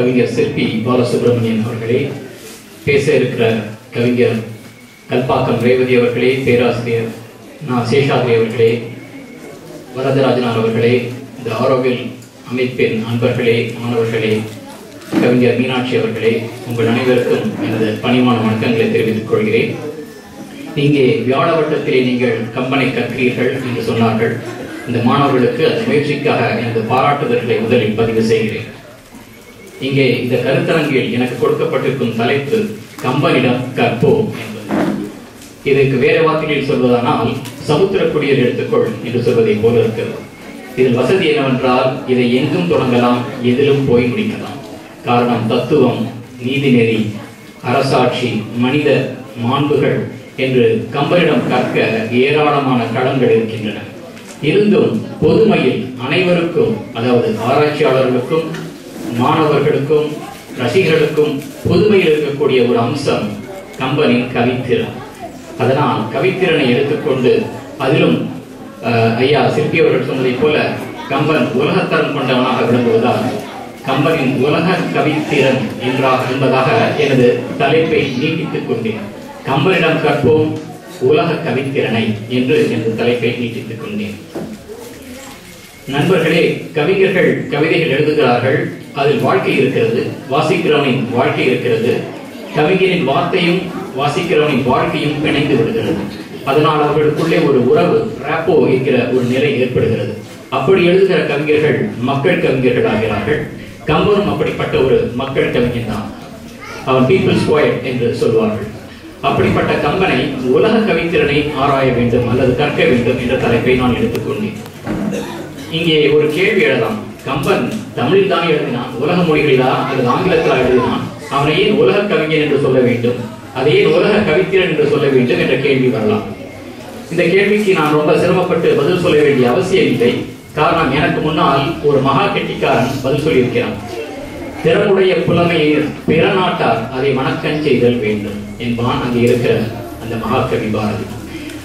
கவிஞர் சிற்பி பாலசுப்ரமணியன் அவர்களே பேச இருக்கிற கவிஞர் கல்பாக்கம் ரேவதி அவர்களே பேராசிரியர் நான் சேஷாத்ரி அவர்களே வரதராஜனார் அவர்களே இந்த ஆரோவில் அமைப்பின் அன்பர்களே மாணவர்களே கவிஞர் மீனாட்சி அவர்களே உங்கள் அனைவருக்கும் எனது பணிமான வணக்கங்களை தெரிவித்துக் கொள்கிறேன். இங்கே வியாழவட்டத்திலே நீங்கள் கம்பனை கற்கிறீர்கள் என்று சொன்னார்கள். இந்த மாணவர்களுக்கு அந்த முயற்சிக்காக எனது பாராட்டுதல்களை முதலில் பதிவு செய்கிறேன். இங்கே இந்த கருத்தரங்கில் எனக்கு கொடுக்கப்பட்டிருக்கும் தலைப்பு கம்பனிடம் கற்போம் என்பது. இதற்கு வேற வார்த்தைகளில் சொல்வதானால் சமுத்திர குடியர் எடுத்துக்கொள் என்று சொல்வதை போல இருக்கிறது. இதில் வசதி என்னவென்றால் இதை எங்கும் தொடங்கலாம் எதிலும் போய் முடிக்கலாம். காரணம் தத்துவம் நீதிநெறி அரசாட்சி மனித மாண்புகள் என்று கம்பனிடம் கற்க ஏராளமான களங்கள் இருக்கின்றன. இருந்தும் பொதுமையில் அனைவருக்கும் அதாவது ஆராய்ச்சியாளர்களுக்கும் மாணவர்களுக்கும் ரசிகர்களுக்கும் புதுமையில் இருக்கக்கூடிய ஒரு அம்சம் கம்பனின் கவித்திறன். அதனால் கவித்திறனை எடுத்துக்கொண்டு அதிலும் அஹ், ஐயா சிற்பி அவர்கள் சொன்னதைப் போல கம்பன் உலகத்தரம் கொண்டவனாக விளங்குவதால் கம்பனின் உலக கவித்திறன் என்றாக என்பதாக எனது தலைப்பை நீட்டித்துக் கொண்டேன். கம்பனிடம் கற்போம் உலக கவித்திறனை என்று எனது தலைப்பை நீட்டித்துக் கொண்டேன். நண்பர்களே கவிஞர்கள் கவிதைகள் எழுதுகிறார்கள். அதில் வாழ்க்கை இருக்கிறது வாசிக்கிறவனின் வாழ்க்கை இருக்கிறது. கவிஞரின் வார்த்தையும் வாசிக்கிறவனின் வாழ்க்கையும் பிணைந்து விடுகிறது. அதனால் அவர்களுக்குள்ளே ஒரு உறவு ரேப்போ என்கிற ஒரு நிலை ஏற்படுகிறது. அப்படி எழுதுகிற கவிஞர்கள் மக்கள் கவிஞர்கள் ஆகிறார்கள். கம்பரும் அப்படிப்பட்ட ஒரு மக்கள் கவிஞன் தான். அவன் பீப்புள்ஸ் போயட் என்று சொல்வார்கள். அப்படிப்பட்ட கம்பனை உலக கவித்திறனை ஆராய வேண்டும் அல்லது கற்க வேண்டும் என்ற தலைப்பை நான் எடுத்துக்கொண்டேன். இங்கே ஒரு கேள்வி எழலாம் கம்பன் தமிழில் தான் எழுதினான் உலக மொழிகளிலா அல்லது ஆங்கிலத்தில் எழுதினான்? அவனை ஏன் உலக கவிஞன் என்று சொல்ல வேண்டும்? அதை ஏன் உலக கவித்திரன் என்று சொல்ல வேண்டும் என்ற கேள்வி வரலாம். இந்த கேள்விக்கு நான் ரொம்ப சிரமப்பட்டு பதில் சொல்ல வேண்டிய அவசியம் இல்லை. காரணம் எனக்கு முன்னால் ஒரு மகா கெட்டிக்காரன் பதில் சொல்லியிருக்கிறான். திறமுடைய புலமையை பிற நாட்டார் அதை வணக்கம் செய்தல் வேண்டும் என்பான் அங்கே இருக்கிற அந்த மகாகவி பாரதி.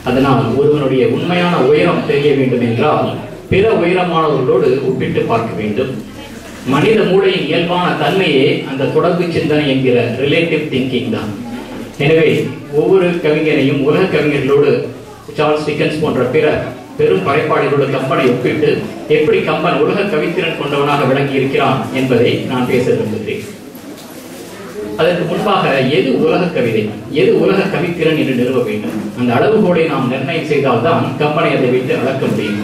அதனால் ஒருவனுடைய உண்மையான உயரம் தெரிய வேண்டும் என்றால் பிற உயரமானவர்களோடு ஒப்பிட்டு பார்க்க வேண்டும். மனித மூளையின் இயல்பான தன்மையே அந்த தொடர்பு சிந்தனை என்கிற ரிலேட்டிவ் திங்கிங் தான். எனவே ஒவ்வொரு கவிஞனையும் உலக கவிஞர்களோடு சார்ல்ஸ் டிக்கன்ஸ் போன்ற பிற பெரும் படைப்பாளிகளோடு கம்பனை ஒப்பிட்டு எப்படி கம்பன் உலக கவித்திறன் கொண்டவனாக விளங்கி இருக்கிறான் என்பதை நான் பேச விரும்புகிறேன். அதற்கு முன்பாக எது உலக கவிதை எது உலக கவித்திறன் என்று நிறுவ வேண்டும்? அந்த அளவுகோலை நாம் நிர்ணயம் செய்தால்தான் கம்பனை அதை வைத்து அளக்க முடியும்.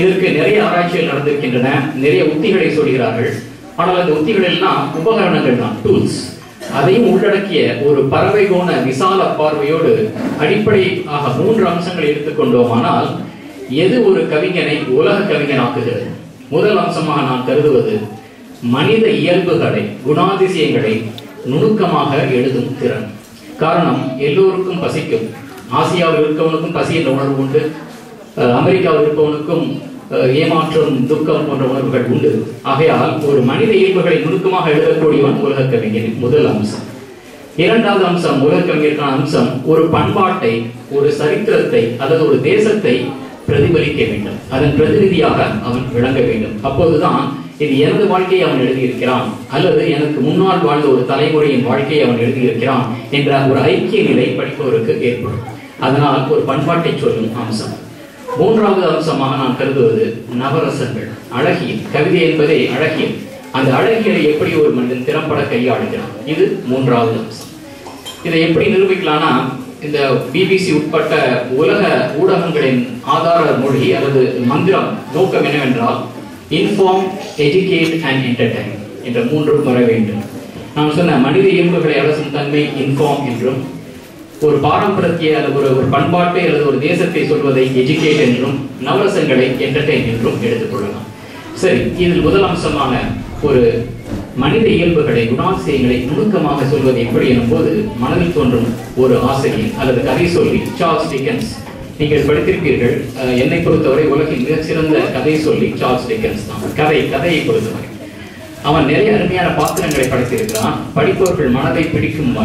இதற்கு நிறைய ஆராய்ச்சிகள் நடந்திருக்கின்றன நிறைய உத்திகளை சொல்கிறார்கள். ஆனால் அந்த உத்திகள் எல்லாம் உபகரணங்கள் தான் டூல்ஸ் அதையும் உள்ளடக்கிய ஒரு பறவை கோண விசால பார்வையோடு அடிப்படை ஆக மூன்று அம்சங்களை எடுத்துக்கொண்டோமானால் எது ஒரு கவிஞனை உலக கவிஞனாக்குகிறது? முதல் அம்சமாக நான் கருதுவது மனித இயல்புகளை குணாதிசயங்களை நுணுக்கமாக எழுதும் திறன். காரணம் எல்லோருக்கும் பசிக்கும். ஆசியாவில் இருக்கவனுக்கும் பசி என்ற உணர்வு உண்டு. அமெரிக்காவில் இருப்பவனுக்கும் ஏமாற்றம் துக்கம் போன்ற உணர்வுகள் உண்டு. ஆகையால் ஒரு மனித இயல்புகளை நுணுக்கமாக எழுதக்கூடியவன் உலக கவிஞர் முதல் அம்சம். இரண்டாவது அம்சம் உலக கவிஞருக்கான அம்சம் ஒரு பண்பாட்டை ஒரு சரித்திரத்தை அல்லது ஒரு தேசத்தை பிரதிபலிக்க வேண்டும். அதன் பிரதிநிதியாக அவன் விளங்க வேண்டும். அப்போதுதான் இது எனது வாழ்க்கையை அவன் எழுதியிருக்கிறான் அல்லது எனக்கு முன்னால் வாழ்ந்த ஒரு தலைமுறையின் வாழ்க்கையை அவன் எழுதியிருக்கிறான் என்ற ஒரு ஐக்கிய நிலை படிப்பவருக்கு ஏற்படும். அதனால் ஒரு பண்பாட்டை சொல்லும் அம்சம். மூன்றாவது அம்சமாக நான் கருதுவது நவரசங்கள் அழகியல். கவிதை என்பதே அழகியல். அந்த அழகியலை எப்படி ஒரு மனிதன் திறம்பட கையாளுகிறான்? இது மூன்றாவது அம்சம். இதை எப்படி நிரூபிக்கலாம்னா இந்த பிபிசி உட்பட்ட உலக ஊடகங்களின் ஆதார மொழி அல்லது மந்திரம் நோக்கம் என்னவென்றால் இன்ஃபார்ம் எஜுகேட் அண்ட் என்டர்டைன் என்ற மூன்றும் வர வேண்டும். நான் சொன்ன மனித இயல்புகளை அரசும் தன்மை இன்ஃபார்ம் என்றும் ஒரு பாரம்பரியத்தை அல்லது ஒரு ஒரு பண்பாட்டை அல்லது ஒரு தேசத்தை சொல்வதை எஜுகேட் என்றும் நவரசங்களை என்டர்டைன் என்றும் எடுத்துக்கொள்ளலாம். சரி இதில் முதல் அம்சமான ஒரு மனித இயல்புகளை குணாதிசயங்களை நுணுக்கமாக சொல்வது எப்படி எனும்போது மனதில் தோன்றும் ஒரு ஆசிரியர் அல்லது கதை சொல்லி சார்ல்ஸ் டிக்கன்ஸ். நீங்கள் படித்திருப்பீர்கள் என்னை பொறுத்தவரை உலகின் மிகச்சிறந்த கதை சொல்லி சார்ல்ஸ் டிக்கன்ஸ் தான். கதை கதையை பொறுத்தவரை. அவன் நிறைய அருமையான பாத்திரங்களை படைத்திருக்கிறான். படிப்பவர்கள் மனதை பிடிக்கும்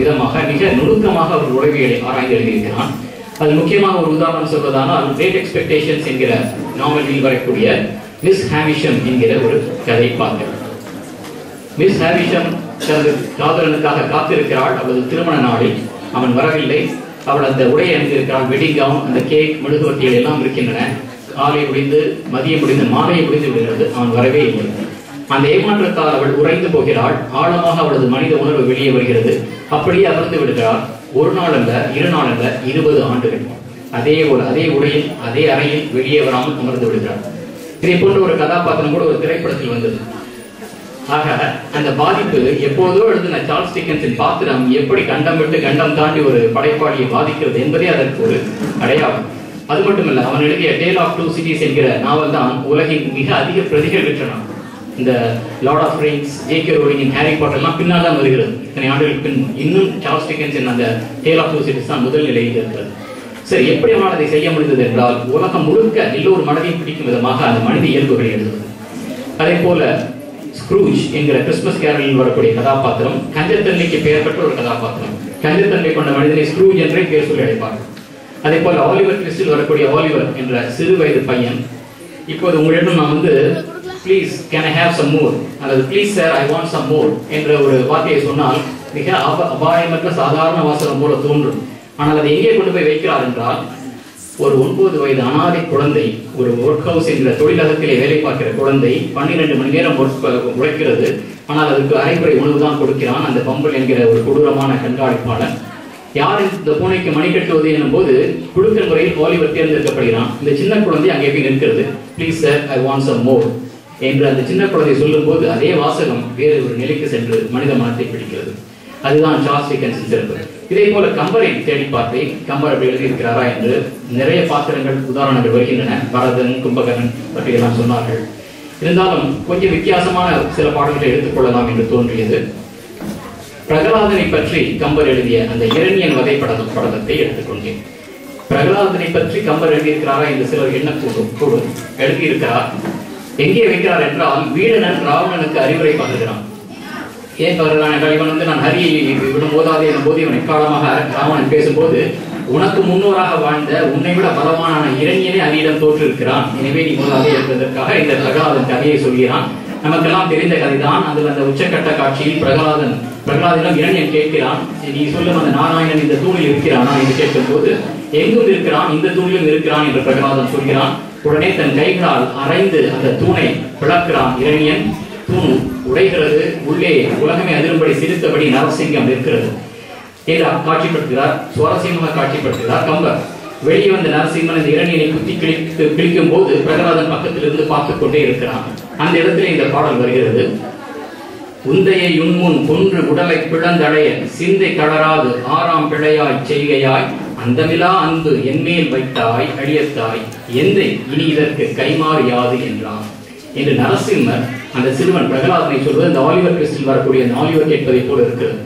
விதமாக மிக நுணுக்கமாக அவர் உளவியலை ஆராய்ந்து எழுதியிருக்கிறான். அது முக்கியமாக ஒரு உதாரணம் சொல்வதானால் கிரேட் எக்ஸ்பெக்டேஷன்ஸ் என்கிற நாவலில் வரக்கூடிய மிஸ் ஹாவிஷம் என்கிற ஒரு கதை பாத்திரம் மிஸ் ஹாவிஷம் தனது காதலனுக்காக காத்திருக்கிறாள். அவளது திருமண நாளில் அவன் வரவில்லை. அவள் அந்த உடையை அணிந்திருக்கிறாள். வெட்டிங் கவுன் அந்த கேக் மெழுகுவர்த்திகள் எல்லாம் இருக்கின்றன. காலை முடிந்து மதியம் முடிந்து மாலை முடிந்து விடுகிறது. அவன் வரவே இல்லை. அந்த ஏமாற்றத்தால் அவள் உறைந்து போகிறாள். ஆழமாக அவளது மனித உணர்வு வெளியே வருகிறது. அப்படியே அமர்ந்து விடுகிறாள். ஒரு நாள் அல்ல இரு நாள் அல்ல இருபது ஆண்டுகள். அதே ஒரு அதே உடையில் அதே அறையில் வெளியே வராமல் அமர்ந்து விடுகிறாள். இதை போன்ற ஒரு கதாபாத்திரம் கூட ஒரு திரைப்படத்தில் வந்தது. ஆக அந்த பாதிப்பு எப்போதோ எழுதின சார்ல்ஸ் டிக்கன்ஸின் பாத்திரம் எப்படி கண்டம் விட்டு கண்டம் தாண்டி ஒரு படைப்பாளியை பாதிக்கிறது என்பதே அதற்கு ஒரு அடையாளம். அது மட்டுமல்ல அவன் எழுதிய டேல் ஆஃப் டூ சிட்டிஸ் என்கிற நாவல் தான் உலகின் மிக அதிக பிரதிகள் பெற்றன இந்த Lord of Rings J K Rowling Harry பாட்டர்லாம் பின்னால் தான் வருகிறது. இத்தனை ஆண்டுகளுக்கு பின் இன்னும் சார்ல்ஸ் டிக்கன்ஸின் அந்த டேல் ஆஃப் டூ சிட்டிஸ் தான் முதல் நிலையில் இருக்கிறது. சரி எப்படி அவனால் அதை செய்ய முடிந்தது என்றால் உலகம் முழுக்க எல்லோரும் மனதையும் பிடிக்கும் விதமாக அந்த மனித இயல்புகளை எழுதுவது. அதே போல ஸ்க்ரூஜ் என்கிற கிறிஸ்துமஸ் கேரலில் வரக்கூடிய கதாபாத்திரம் கஞ்சத்தன்மைக்கு பெயர் பெற்ற ஒரு கதாபாத்திரம். கஞ்சத்தன்மை கொண்ட மனிதனை ஸ்க்ரூஜ் என்றே பெயர் சொல்லி அழைப்பார்கள். அதே போல ஆலிவர் கிறிஸ்டில் வரக்கூடிய ஆலிவர் என்ற சிறு வயது பையன் இப்போது உங்களிடம் நான் வந்து please can I have some more அல்லது please sir I want some more என்ற ஒரு வார்த்தையை சொன்னால் மிக அப அபாயமற்ற சாதாரண வாசகம் போல தோன்றும். ஆனால் அதை எங்கே கொண்டு போய் வைக்கிறார் என்றால் ஒரு ஒன்பது வயது அனாதை குழந்தை ஒரு ஒர்க் ஹவுஸ் என்கிற தொழிலகத்திலே வேலை பார்க்கிற குழந்தை பன்னிரெண்டு மணி நேரம் ஒர்க் உழைக்கிறது. ஆனால் அதுக்கு அரைக்குறை உணவு தான் கொடுக்கிறான். அந்த பம்பல் என்கிற ஒரு கொடூரமான கண்காணிப்பாளர் யார் இந்த பூனைக்கு மணி கட்டுவது எனும் போது குழுக்கிற முறையில் ஓலிவர் தேர்ந்தெடுக்கப்படுகிறான் இந்த சின்ன குழந்தை அங்கே போய் நிற்கிறது. Please sir I want some more என்று அந்த சின்ன குழந்தை சொல்லும்போது அதே வாசகம் வேறு ஒரு நிலைக்கு சென்று மனித மனத்தை பிடிக்கிறது. அதுதான் சார்ஸ் டிக்கன்ஸின் சிறப்பு. இதே போல கம்பரை தேடி பார்த்தேன் கம்பர் அப்படி எழுதியிருக்கிறாரா என்று நிறைய பாத்திரங்கள் உதாரணங்கள் வருகின்றன. பரதன் கும்பகரன் பற்றியெல்லாம் சொன்னார்கள். இருந்தாலும் கொஞ்சம் வித்தியாசமான சில பாடல்களை எடுத்துக்கொள்ளலாம் என்று தோன்றியது. பிரகலாதனை பற்றி கம்பர் எழுதிய அந்த இரணியன் வகைப்பட படம் படத்தை எடுத்துக்கொண்டேன் பிரகலாதனை பற்றி கம்பர் எழுதியிருக்கிறாரா என்று சிலர் எண்ணக்கூடும் கூடும். எழுதியிருக்கிறார் எங்கே வைக்கிறார் என்றால் வீடனன் ராவணனுக்கு அறிவுரை பண்ணுகிறான் ஏன் பகிர்கிறான் என்றால் இவன் வந்து நான் ஹரியை விடும் போதாது எனும் போது இவன் எக்காலமாக ராவணன் பேசும்போது உனக்கு முன்னோராக வாழ்ந்த உன்னை விட பலமான இளைஞனே அரியிடம் தோற்றிருக்கிறான். எனவே நீ போதாதே என்பதற்காக இந்த பிரகலாதன் கதையை சொல்கிறான். நமக்கெல்லாம் தெரிந்த கதைதான். அதில் அந்த உச்சக்கட்ட காட்சியில் பிரகலாதன் பிரகலாதனிடம் இரணியன் கேட்கிறான். நீ சொல்லும் அந்த நாராயணன் இந்த தூணில் இருக்கிறானா? என்று கேட்கும்போது எங்கும் இருக்கிறான் இந்த தூணிலும் இருக்கிறான் என்று பிரகலாதன் சொல்கிறான். உடனே தன் கைகளால் அரைந்து அந்த தூணை பிளக்கிறான். இரணியன் தூண் உடைகிறது. உள்ளே உலகமே அதிரும்படி சிரித்தபடி நரசிங்கம் நிற்கிறது. என்று காட்சிப்படுத்துகிறார். சுவாரஸ்யமாக காட்சிப்படுத்துகிறார். கம்பர் வெளியே வந்த நரசிம்மன் இந்த இரணியனை குத்தி கிழித்து கிழிக்கும் போது பிரகலாதன் பக்கத்திலிருந்து பார்த்து கொண்டே இருக்கிறான். அந்த இடத்துல இந்த பாடல் வருகிறது. உந்தையை உண்முன் கொன்று உடலை பிளந்தடைய சிந்தை தளராது ஆறாம் பிழையாய் செய்கையாய் அந்தமிலா அன்பு என்மேல் வைத்தாய் அழியத்தாய் எந்தை இனி இதற்கு கைமாறு யாது என்றான். என்று நரசிம்மர் அந்த சிறுவன் பிரகலாதனை சொல்வது அந்த ஆலிவர் கிறிஸ்டில் வரக்கூடிய அந்த ஆலிவர் கேட்பதை போல இருக்கிறது.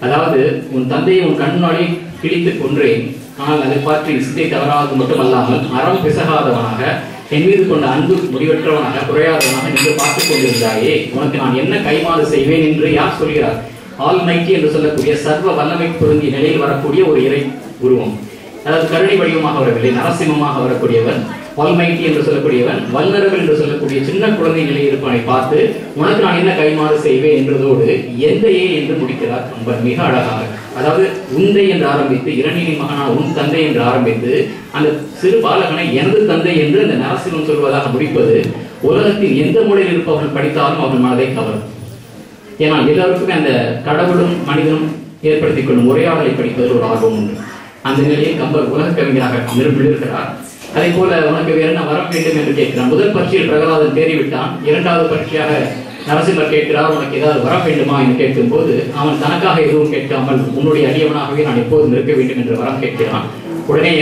அதாவது உன் தந்தையை உன் கண்ணாடி கிழித்து கொன்றேன். ஆனால் அதை பற்றி சிந்தை தவறாது மட்டுமல்லாமல் அறம் பிசகாதவனாக என் மீது கொண்ட அன்பு முடிவற்றவனாக குறையாதவனாக நீங்கள் பார்த்துக் கொண்டிருந்தாயே. உனக்கு நான் என்ன கைமாறு செய்வேன்? என்று யார் சொல்கிறார்? ஆல்மைட்டி என்று சொல்லக்கூடிய சர்வ வல்லமை பொருந்திய நிலையில் வரக்கூடிய ஒரு இறை உருவம். அதாவது கருணை வடிவமாக வரவில்லை நரசிம்மமாக வரக்கூடியவன் ஆல்மைட்டி என்று சொல்லக்கூடியவன் வல்லரவல் என்று சொல்லக்கூடிய சின்ன குழந்தை நிலையில் இருப்பவனை பார்த்து உனக்கு நான் என்ன கைமாறு செய்வேன்? என்றதோடு எந்தையே என்று முடிக்கிறார் கம்பர் மிக அழகாக. அதாவது உந்தை என்று ஆரம்பித்து இரணியின் மகனா உன் தந்தை என்று ஆரம்பித்து அந்த சிறு பாலகனை எனது தந்தை என்று அந்த நரசிம்மம் சொல்வதாக முடிப்பது உலகத்தின் எந்த மொழியில் இருப்பவர்கள் படித்தாலும் அவர்கள் மனதை கவரும். ஏன்னா எல்லாருக்குமே அந்த கடவுளும் மனிதனும் ஏற்படுத்திக் கொள்ளும் உரையாடலை படிப்பதில் ஒரு ஆர்வம் உண்டு. அந்த நிலையில் கம்பர் உலக கவிஞராக நிரூபித்திருக்கிறார் அதே போல உனக்கு வேற என்ன வரம் வேண்டும் என்று கேட்கிறான். முதல் பரீட்சையில் பிரகலாதன் தேறிவிட்டான். இரண்டாவது பரீட்சையாக நரசிம்மர் கேட்கிறார் உனக்கு ஏதாவது வர வேண்டுமா? என்று கேட்கும்போது அவன் தனக்காக எதுவும் கேட்காமல் உன்னுடைய அடியவனாகவே நான் எப்போதும் இருக்க வேண்டும் என்று வரம் கேட்கிறான். உடனே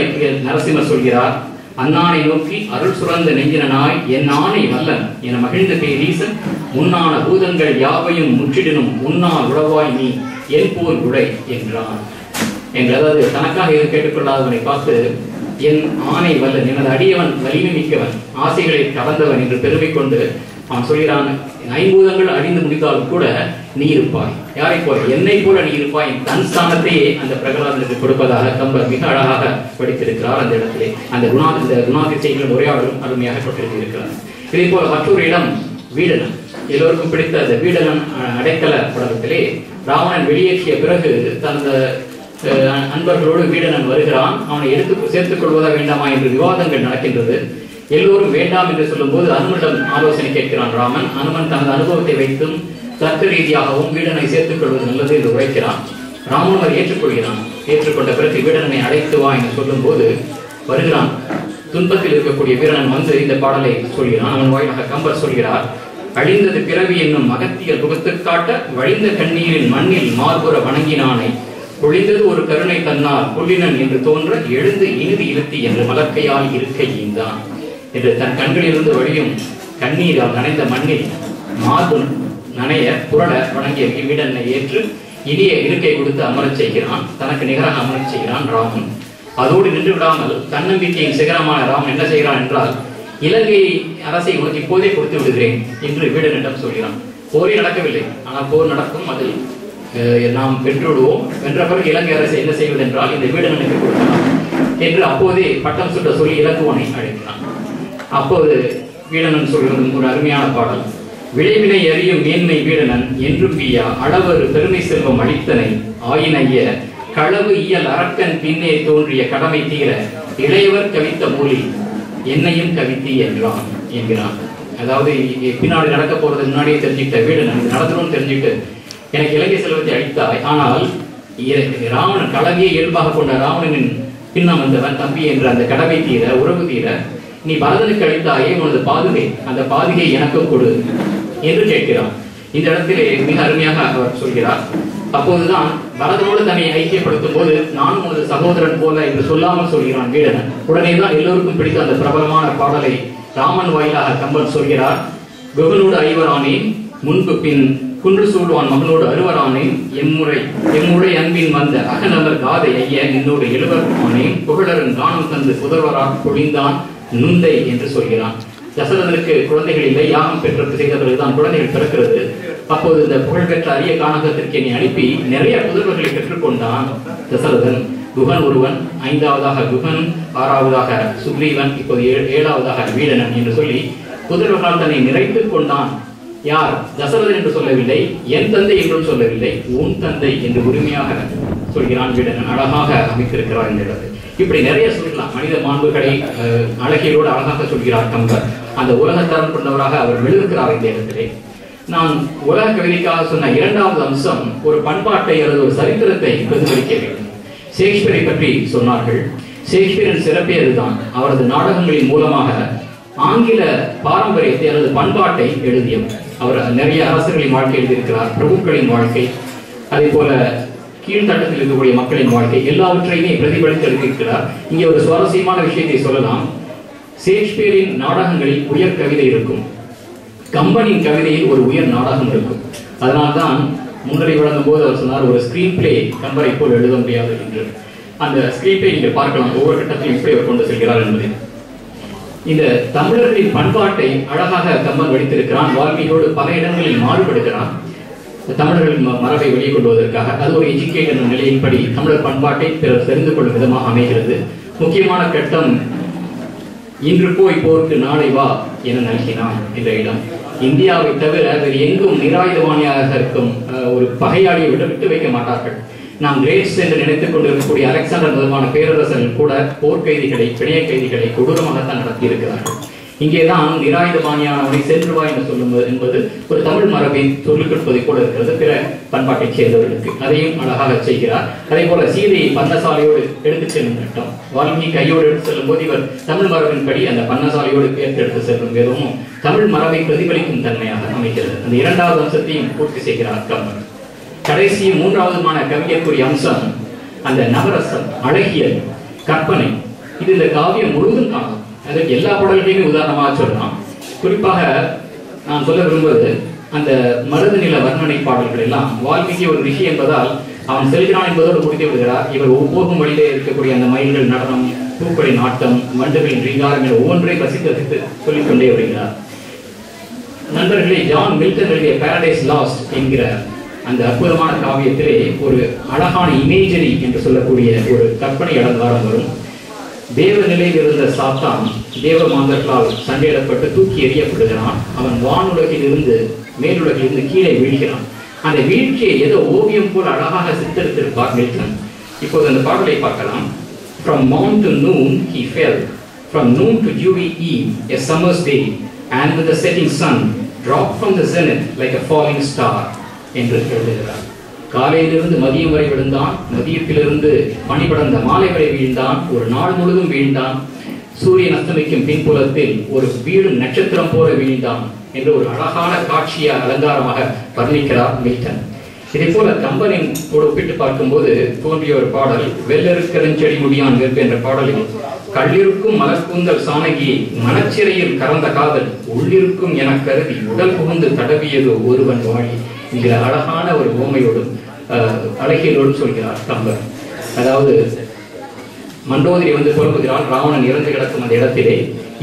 நரசிம்மர் சொல்கிறார் அன்னானை நோக்கி அருள் சுரந்த நெஞ்சினாய் என் ஆணை வல்லன் என மகிழ்ந்த பேரீசன் முன்னான பூதங்கள் யாவையும் முற்றிடனும் உன்னால் உழவாய் நீ என் போர் உழை என்றான். என்று அதாவது தனக்காக இது கேட்டுக்கொள்ளாதவனை பார்த்து என் ஆணை வல்லன் எனது அடியவன் வலிமை மிக்கவன் ஆசைகளை கடந்தவன் என்று பெருமை கொண்டு அவன் சொல்கிறான் ஐம்பூதங்கள் அழிந்து முடிந்தாலும் கூட நீ இருப்பாய். யாரை போல? என்னை போல நீ இருப்பாய். என் தன் ஸ்தானத்தையே அந்த பிரகலாதனுக்கு கொடுப்பதாக கம்பர் மிக அழகாக படித்திருக்கிறார் அந்த இடத்திலே. அந்த குணா இந்த குணாதிசைகளும் உரையாடலும் அருமையாக பட்டிருக்கிறார் இதே போல மற்றொரு இடம் வீடனன் எல்லோருக்கும் பிடித்த அந்த வீடனன் அடைக்கல படத்திலே ராவணன் வெளியேற்றிய பிறகு தனது அன்பர்களோடு வீடனன் வருகிறான். அவனை எடுத்து சேர்த்துக் கொள்வதா வேண்டாமா என்று விவாதங்கள் நடக்கின்றது. எல்லோரும் வேண்டாம் என்று சொல்லும்போது அனுமனிடம் ஆலோசனை கேட்கிறான் ராமன். அனுமன் தனது அனுபவத்தை வைத்தும் தர்க்க ரீதியாகவும் வீடனை சேர்த்துக் கொள்வது நல்லது என்று உழைக்கிறான் ராமன் அவர் ஏற்றுக்கொள்கிறான். ஏற்றுக்கொண்ட பிறகு வீடனை அழைத்து வா என்று சொல்லும்போது வருகிறான். துன்பத்தில் இருக்கக்கூடிய வீரன் வந்து இந்த பாடலை சொல்கிறான். அவன் வாயிலாக கம்பர் சொல்கிறார் அழிந்தது பிறவி என்னும் மகத்திய முகத்துக் காட்ட வழிந்த கண்ணீரின் மண்ணில் மார்புற வணங்கினானை. பொழிந்தது ஒரு கருணை தன்னார் கொள்ளினன் என்று தோன்ற எழுந்து இனிது இழுத்தி என்று மலர்க்கையால் இருக்க ஈந்தான். என்று தன் கண்களிலிருந்து வழியும் கண்ணீரால் நனைந்த மண்ணில் மார்பு நனைய புரள வணங்கிய இவ்விடனை ஏற்று இனிய இருக்கை கொடுத்து அமரச் செய்கிறான். தனக்கு நிகராக அமரச் செய்கிறான் ராமன். அதோடு நின்று விடாமல் தன்னம்பிக்கையின் சிகரமான ராமன் என்ன செய்கிறான் என்றால் இலங்கை அரசை உனக்கு இப்போதே கொடுத்து விடுகிறேன் என்று வீடனிடம் சொல்கிறான். போரே நடக்கவில்லை. ஆனால் போர் நடக்கும் அதில் நாம் வென்றுவிடுவோம். வென்ற பிறகு இலங்கை அரசு என்ன செய்வது என்றால் இந்த வீடனுக்கு கொடுக்கலாம் என்று அப்போதே பட்டம் சுட்ட சொல்லி இலக்குவனை அழைக்கிறான். அப்போது வீடனன் சொல்வது ஒரு அருமையான பாடல். விளைவினை அறியும் மேன்மை வீடனன் என்றும் பியா அளவரு பெருமை செல்வம் அளித்தனை ஆயினைய களவு இயல் அரக்கன் பின்னே தோன்றிய கடமை தீர இளையவர் கவித்த மொழி என்னையும் கவித்தி என்றான் என்கிறான். அதாவது பின்னாடி நடக்க போறது முன்னாடியே தெரிஞ்சுக்கிட்ட வீடனன் நடத்தணும்னு தெரிஞ்சுக்கிட்டு எனக்கு இலங்கை செல்வத்தை அளித்தாய். ஆனால் ராவணன் கடமையை இயல்பாக கொண்ட ராவணனின் பின்னம் வந்தவன் தம்பி என்ற அந்த கடமை தீர உறவு தீர நீ பரதனுக்கு அளித்தாயே உனது பாதுகை. அந்த பாதுகை எனக்கும் கொடு என்று கேட்கிறான். இந்த இடத்திலே மிக அருமையாக அவர் சொல்கிறார். அப்போதுதான் பரதனோடு தன்னை ஐக்கியப்படுத்தும் போது நான் உனது சகோதரன் போல என்று சொல்லாமல் சொல்கிறான் வீரன். உடனே தான் எல்லோருக்கும் பிடித்த அந்த பிரபலமான பாடலை ராமன் வாயிலாக கம்பன் சொல்கிறார். குகனோடு ஐவரானேன் முன்பு பின் குன்று சூடுவான் மகளோடு அருவரானேன் எம்முறை எம்முறை அன்பின் வந்த அகநலர் காதை ஐய நின்னோடு எழுவர் புகழரன் தானம் தந்து புதல்வரா பொழிந்தான் நுந்தை என்று சொல்கிறான். தசரதனுக்கு குழந்தைகள் இல்லை யாகம் பெற்றது செய்த பிறகுதான் குழந்தைகள் பிறக்கிறது. அப்போது இந்த புகழ்பெற்ற அரிய காணகத்திற்கு என்னை அனுப்பி நிறைய புதல்வர்களை பெற்றுக்கொண்டான் தசரதன். குகன் ஒருவன் ஐந்தாவதாக குகன் ஆறாவதாக சுக்ரீவன் இப்போது ஏழாவதாக வீடனன் என்று சொல்லி புதல்வர்களால் தன்னை நிறைத்துக் கொண்டான். யார்? தசரதன் என்று சொல்லவில்லை என் தந்தை என்றும் சொல்லவில்லை உன் தந்தை என்று உரிமையாக சொல்கிறான் வீடன் அழகாக அமைத்திருக்கிறார் இந்த இடத்தில். இப்படி நிறைய சொல்லலாம் மனித மாண்புகளை அஹ், அழகியலோடு அழகாக சொல்கிறார் கம்பர். அந்த உலகத்தரம் கொண்டவராக அவர் எழுதுகிறார் இந்த இடத்திலே. நான் உலக கவிதைக்காக சொன்ன இரண்டாவது அம்சம் ஒரு பண்பாட்டை அல்லது ஒரு சரித்திரத்தை பிரதிபலிக்க வேண்டும். ஷேக்ஸ்பியரை பற்றி சொன்னார்கள். ஷேக்ஸ்பியரின் சிறப்பே அதுதான். அவரது நாடகங்களின் மூலமாக ஆங்கில பாரம்பரியத்தை அல்லது பண்பாட்டை எழுதியவர். அவர் நிறைய அரசர்களின் வாழ்க்கை எழுதியிருக்கிறார் பிரபுக்களின் வாழ்க்கை அதே போல கீழ்த்தட்டத்தில் இருக்கக்கூடிய மக்களின் வாழ்க்கை எல்லாவற்றையுமே பிரதிபலித்து எழுதியிருக்கிறார். இங்கே ஒரு சுவாரஸ்யமான விஷயத்தை சொல்லலாம். ஷேக்ஸ்பியரின் நாடகங்களில் உயர் கவிதை இருக்கும். கம்பனின் கவிதையில் ஒரு உயர் நாடகம் இருக்கும். அதனால்தான் முன்னரை வழங்கும் போது அவர் சொன்னார் ஒரு ஸ்கிரீன் பிளே கம்பரை போல் எழுத முடியாது என்று. அந்த ஸ்கிரீன் பிளே நீங்கள் பார்க்கலாம். ஒவ்வொரு கட்டத்திலும் எப்படி அவர் கொண்டு செல்கிறார் என்பதை. இந்த தமிழர்களின் பண்பாட்டை அழகாக கம்மல் வடித்திருக்கிறான். வால்மீகியோடு பல இடங்களில் மாறுபடுகிறான். தமிழர்களின் ம- மரபை வெளிக்கொள்வதற்காக அது ஒரு எஜுகேட் நிலையின்படி தமிழர் பண்பாட்டை பிறர் தெரிந்து கொள்ளும் விதமாக அமைகிறது. முக்கியமான கட்டம் இன்று போய் போருக்கு நாளை வா என நல்கினான் என்ற இடம். இந்தியாவை தவிர வேறு எங்கும் நிராயுதவாணியாக இருக்கும் அஹ், ஒரு பகையாளியை விட்டு விட்டு வைக்க மாட்டார்கள். நாம் கிரேட்ஸ் என்று நினைத்துக் கொண்டிருக்கக்கூடிய அலெக்சாண்டர் முதலான பேரரசர்கள் கூட போர்க்கைதிகளை பிணைய கைதிகளை கொடூரமாகத்தான் நடத்தி இருக்கிறார்கள் இங்கேதான் நிராயுதபாணியானவனை சென்று வா என்று சொல்லும்போது என்பது ஒரு தமிழ் மரபின் சொல்லிக் கொடுப்பதை போல இருக்கிறது பிற பண்பாட்டைச் சேர்ந்தவர்களுக்கு. அதையும் அழகாக செய்கிறார். அதே போல சீதையை பன்னசாலையோடு எடுத்துச் செல்லும் கட்டம் வால்மீகி கையோடு எடுத்து செல்லும் போது இவர் தமிழ் மரபின்படி அந்த பன்னசாலையோடு பேர்த்து எடுத்து செல்லும் விதமும் தமிழ் மரபை பிரதிபலிக்கும் தன்மையாக அமைக்கிறது அந்த இரண்டாவது அம்சத்தையும் பூர்த்தி செய்கிறார் கம்பன் கடைசி மூன்றாவதுமான கவிஞருக்குரிய அம்சம் அந்த நவரசம் அழகியல் கற்பனை. இது இந்த காவியம் முழுவதும் காணும் அதற்கு எல்லா பாடல்களையுமே உதாரணமாக சொல்லலாம். குறிப்பாக நான் சொல்ல விரும்புவது அந்த மருது நில வர்ணனை பாடல்கள் எல்லாம். வால்மீகி ஒரு ரிஷி என்பதால் அவன் செல்கிறான் என்பதோடு முடித்து விடுகிறார். இவர் ஒவ்வொரு வழியிலே இருக்கக்கூடிய அந்த மயில்கள் நடனம் பூக்களின் ஆட்டம் வண்டுகளின் ரீங்காரம் என ஒவ்வொன்றையும் ரசித்து ரசித்து சொல்லிக்கொண்டே வருகிறார். நண்பர்களே ஜான் மில்டன் எழுதிய பேரடைஸ் லாஸ்ட் என்கிற அந்த அற்புதமான காவியத்திலே ஒரு அழகான இமேஜரி என்று சொல்லக்கூடிய ஒரு கற்பனை அலங்காரம் வரும். தேவ நிலையில் இருந்த சாத்தான் தேவ மாந்தர்களால் சண்டையிடப்பட்டு தூக்கி எறியப்படுகிறான். அவன் வானுலகில் இருந்து மேலுலகில் இருந்து கீழே வீழ்கிறான். அந்த வீழ்ச்சியை ஏதோ ஓவியம் போல் அழகாக சித்தரித்திருப்பார் மில்டன் இப்போது அந்த பாடலை பார்க்கலாம். From morn to noon he fell, from noon to dewy eve, a summer's day, and with the setting sun, dropped from the zenith like a falling star. என்று எழுதுகிறார் காலையிலிருந்து மதியம் வரை விழுந்தான். மதியத்திலிருந்து பனிபடர்ந்த மாலை வரை வீழ்ந்தான். ஒரு நாள் முழுதும் வீழ்ந்தான். சூரியன் அஸ்தமிக்கும் பின்புலத்தில் ஒரு வீடு நட்சத்திரம் போல வீழ்ந்தான் என்று ஒரு அழகான காட்சியை அலங்காரமாக வர்ணிக்கிறார் மில்டன். இதே போல கம்பனின் ஒப்பிட்டு பார்க்கும்போது தோன்றிய ஒரு பாடல் வெள்ளெருக்கரஞ்செடி முடியான் வெறுப்பு என்ற பாடலில் கல்லிருக்கும் மலர்கூந்தல் சாணகி மனச்சிறையில் கறந்த காதல் உள்ளிருக்கும் எனக் கருதி உடல் புகுந்து தடவியது ஒருவன் வாழி என்கிற அழகான ஒரு ஓமையோடும் அழகியலோடும் சொல்கிறார் கம்பர். அதாவது மண்டோதரி வந்து புலம்புகிறான் ராவணன் இறந்து கிடக்கும் அந்த இடத்திலே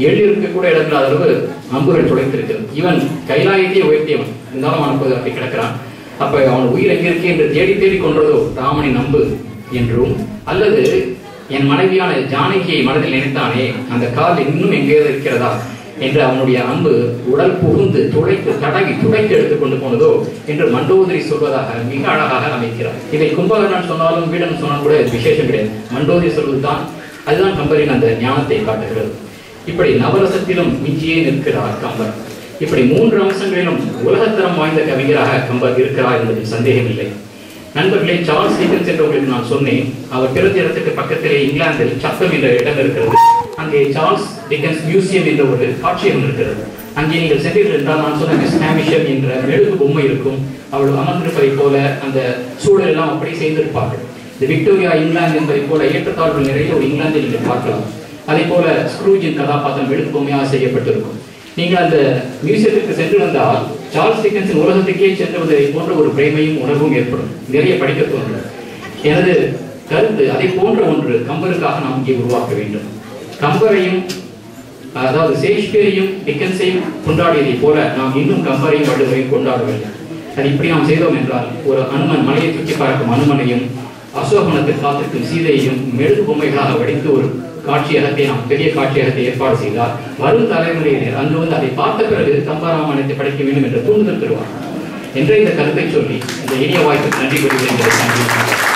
எழிலிருக்க கூட இடமில்லாத அளவு அம்புகள் துளைத்திருக்கிறது இவன் கைலாயத்தையே உயர்த்தியவன். இருந்தாலும் அவன் போது அப்படி கிடக்கிறான். அப்ப அவன் உயிர் எங்கே இருக்கு என்று தேடி தேடி கொன்றதோ ராமனின் அம்பு என்றும் அல்லது என் மனைவியான ஜானகியை மனதில் நினைத்தானே அந்த கால் இன்னும் எங்கேயாவது இருக்கிறதா என்று அவனுடைய அம்பு உடல் புகுந்து துளைத்து தடவி துடைத்து எடுத்துக் கொண்டு போனதோ என்று மண்டோதரி சொல்வதாக மிக அழகாக அமைக்கிறார். இதை கும்பகர்ணன் சொன்னாலும் வீடன் சொன்னாலும் கூட விசேஷம் கிடையாது. மண்டோதரி சொல்வதுதான் அதுதான் கம்பரின் அந்த ஞானத்தை காட்டுகிறது. இப்படி நவரசத்திலும் மிஞ்சியே நிற்கிறார் கம்பர். இப்படி மூன்று அம்சங்களிலும் உலகத்தரம் வாய்ந்த கவிஞராக கம்பர் இருக்கிறார் என்பதில் சந்தேகமில்லை. நண்பர்களே சார்ஸ் டிக்கன்ஸ் என்று உங்களுக்கு நான் சொன்னேன். அவர் பிறந்த இடத்துக்கு பக்கத்திலே இங்கிலாந்தில் சத்தம் என்ற இடம் இருக்கிறது. அங்கே சார்ல்ஸ் டிக்கன்ஸ் மியூசியம் என்ற ஒரு காட்சியகம் இருக்கிறது. அங்கே நீங்கள் சென்றீர்கள் என்றால் நான் சொன்ன மிஸ் ஹாமிஷம் என்ற மெழுகு பொம்மை இருக்கும். அவள் அமர்ந்திருப்பதை போல அந்த சூழல் எல்லாம் அப்படி செய்திருப்பார்கள் இந்த விக்டோரியா இங்கிலாந்து என்பதை போல ஏற்றத்தாழ்வுகள் நிறைய ஒரு இங்கிலாந்தில் நீங்கள் பார்க்கலாம். அதே போல ஸ்க்ரூஜின் கதாபாத்திரம் மெழுகு பொம்மையாக செய்யப்பட்டிருக்கும். நீங்கள் அந்த மியூசியத்திற்கு சென்று வந்தால் சார்ல்ஸ் டிக்கன்ஸின் உலகத்துக்கே சென்றுவதை போன்ற ஒரு பிரேமையும் உணர்வும் ஏற்படும். நிறைய படிக்க தோன்றும். எனது கருத்து அதை போன்ற ஒன்று கம்பருக்காக நாம் இங்கே உருவாக்க வேண்டும். கம்பரையும் அதாவது ஷேக்ஸ்பியரையும் டிக்கன்ஸையும் கொண்டாடியதை போல நாம் இன்னும் கம்பரையும் வள்ளுவரையும் கொண்டாடவில்லை அது இப்படி நாம் செய்தோம் என்றால் ஒரு அனுமன் மலையை சுற்றி பார்க்கும் அனுமனையும் அசோகனத்தை காத்திருக்கும் சீதையையும் மெழுகு பொம்மைகளாக வடித்து ஒரு காட்சியகத்தை நாம் பெரிய காட்சியகத்தை ஏற்பாடு செய்தார் வரும் தலைமுறையினர் அங்கு வந்து அதை பார்த்த பிறகு கம்பராமாயணத்தை படைக்க வேண்டும் என்று தூண்டுதல் பெறுவார் என்ற இந்த கருத்தை சொல்லி இந்த இனிய வாய்ப்புக்கு நன்றி கூறுகிறேன்.